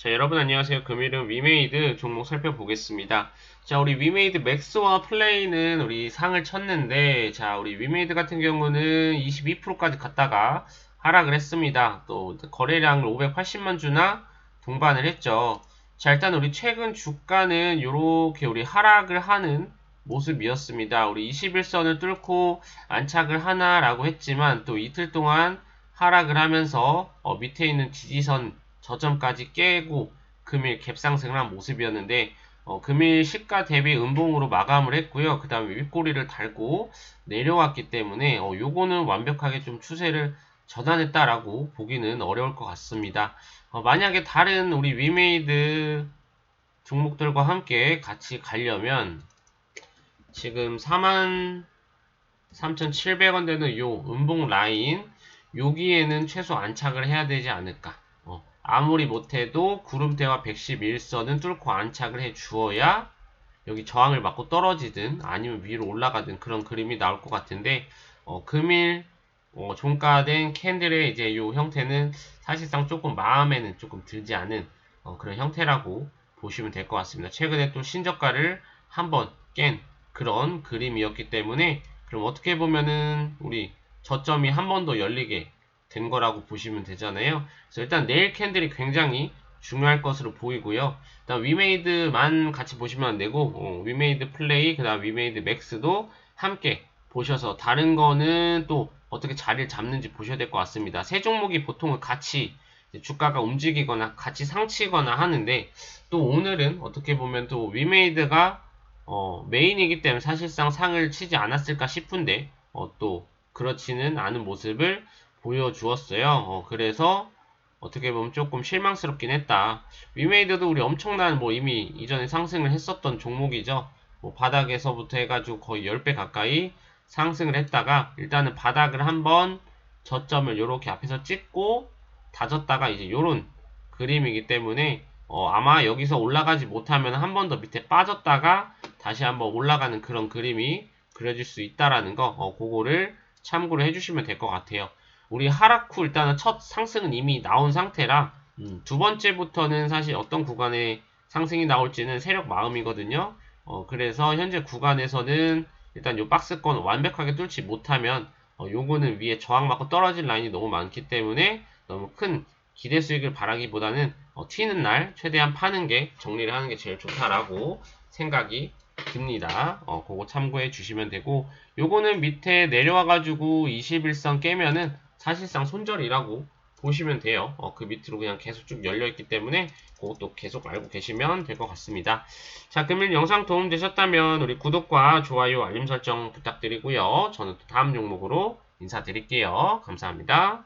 자, 여러분 안녕하세요. 금일은 위메이드 종목 살펴보겠습니다. 자, 우리 위메이드 맥스와 플레이는 우리 상을 쳤는데, 자, 우리 위메이드 같은 경우는 22%까지 갔다가 하락을 했습니다. 또 거래량을 580만 주나 동반을 했죠. 자, 일단 우리 최근 주가는 이렇게 우리 하락을 하는 모습이었습니다. 우리 21선을 뚫고 안착을 하나라고 했지만 또 이틀 동안 하락을 하면서 어, 밑에 있는 지지선 저점까지 깨고 금일 갭상승을 한 모습이었는데 어, 금일 시가 대비 음봉으로 마감을 했고요. 그 다음에 윗꼬리를 달고 내려왔기 때문에 어, 요거는 완벽하게 좀 추세를 전환했다라고 보기는 어려울 것 같습니다. 어, 만약에 다른 우리 위메이드 종목들과 함께 같이 가려면 지금 43,700원 되는 요 음봉 라인 여기에는 최소 안착을 해야 되지 않을까. 어, 아무리 못해도 구름대와 111선은 뚫고 안착을 해 주어야 여기 저항을 맞고 떨어지든 아니면 위로 올라가든 그런 그림이 나올 것 같은데 어, 금일 어, 종가된 캔들의 이제 요 형태는 사실상 조금 마음에는 조금 들지 않은 어, 그런 형태라고 보시면 될 것 같습니다. 최근에 또 신저가를 한번 깬 그런 그림이었기 때문에 그럼 어떻게 보면은 우리 저점이 한 번 더 열리게 된 거라고 보시면 되잖아요. 그래서 일단 내일 캔들이 굉장히 중요할 것으로 보이고요. 일단 위메이드만 같이 보시면 안 되고 어, 위메이드 플레이 그다음 위메이드 맥스도 함께 보셔서 다른 거는 또 어떻게 자리를 잡는지 보셔야 될 것 같습니다. 세 종목이 보통은 같이 주가가 움직이거나 같이 상치거나 하는데 또 오늘은 어떻게 보면 또 위메이드가 어, 메인이기 때문에 사실상 상을 치지 않았을까 싶은데 어, 또 그렇지는 않은 모습을 보여주었어요. 어, 그래서 어떻게 보면 조금 실망스럽긴 했다. 위메이드도 우리 엄청난 뭐 이미 이전에 상승을 했었던 종목이죠. 뭐 바닥에서부터 해가지고 거의 10배 가까이 상승을 했다가 일단은 바닥을 한번 저점을 이렇게 앞에서 찍고 다졌다가 이제 요런 그림이기 때문에 어, 아마 여기서 올라가지 못하면 한 번 더 밑에 빠졌다가 다시 한번 올라가는 그런 그림이 그려질 수 있다라는 거 어, 그거를 참고를 해주시면 될 것 같아요. 우리 하락 후 일단은 첫 상승은 이미 나온 상태라 음, 두 번째부터는 사실 어떤 구간에 상승이 나올지는 세력 마음이거든요. 어, 그래서 현재 구간에서는 일단 요 박스권 완벽하게 뚫지 못하면 어, 요거는 위에 저항 맞고 떨어질 라인이 너무 많기 때문에 너무 큰 기대 수익을 바라기보다는 어, 튀는 날 최대한 파는 게 정리를 하는 게 제일 좋다라고 생각이 듭니다. 어, 그거 참고해 주시면 되고 요거는 밑에 내려와 가지고 21선 깨면은 사실상 손절이라고 보시면 돼요. 어, 그 밑으로 그냥 계속 쭉 열려 있기 때문에 그것도 계속 알고 계시면 될 것 같습니다. 자, 그러면 영상 도움 되셨다면 우리 구독과 좋아요, 알림 설정 부탁드리고요. 저는 또 다음 종목으로 인사드릴게요. 감사합니다.